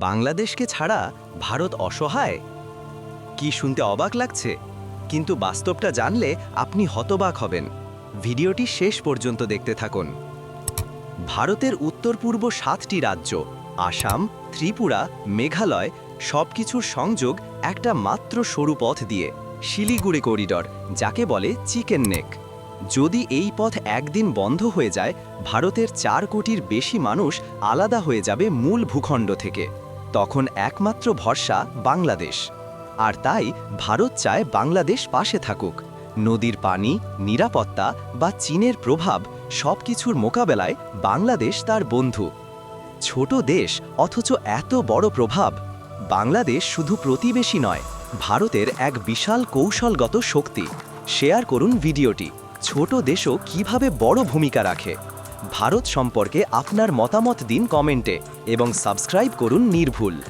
বাংলাদেশকে ছাড়া ভারত অসহায়? কি শুনতে অবাক লাগছে? কিন্তু বাস্তবটা জানলে আপনি হতবাক হবেন। ভিডিওটি শেষ পর্যন্ত দেখতে থাকুন। ভারতের উত্তর পূর্ব সাতটি রাজ্য, আসাম, ত্রিপুরা, মেঘালয়, সবকিছুর সংযোগ একটা মাত্র সরু পথ দিয়ে, শিলিগুড়ি করিডর, যাকে বলে চিকেন নেক। যদি এই পথ একদিন বন্ধ হয়ে যায়, ভারতের চার কোটির বেশি মানুষ আলাদা হয়ে যাবে মূল ভূখণ্ড থেকে। তখন একমাত্র ভরসা বাংলাদেশ। আর তাই ভারত চায় বাংলাদেশ পাশে থাকুক। নদীর পানি, নিরাপত্তা বা চীনের প্রভাব সবকিছুর মোকাবেলায় বাংলাদেশ তার বন্ধু। ছোট দেশ অথচ এত বড় প্রভাব। বাংলাদেশ শুধু প্রতিবেশী নয়, ভারতের এক বিশাল কৌশলগত শক্তি। শেয়ার করুন ভিডিওটি, ছোট দেশও কীভাবে বড় ভূমিকা রাখে। ভারত সম্পর্কে আপনার মতামত দিন কমেন্টে এবং সাবস্ক্রাইব করুন নির্ভুল।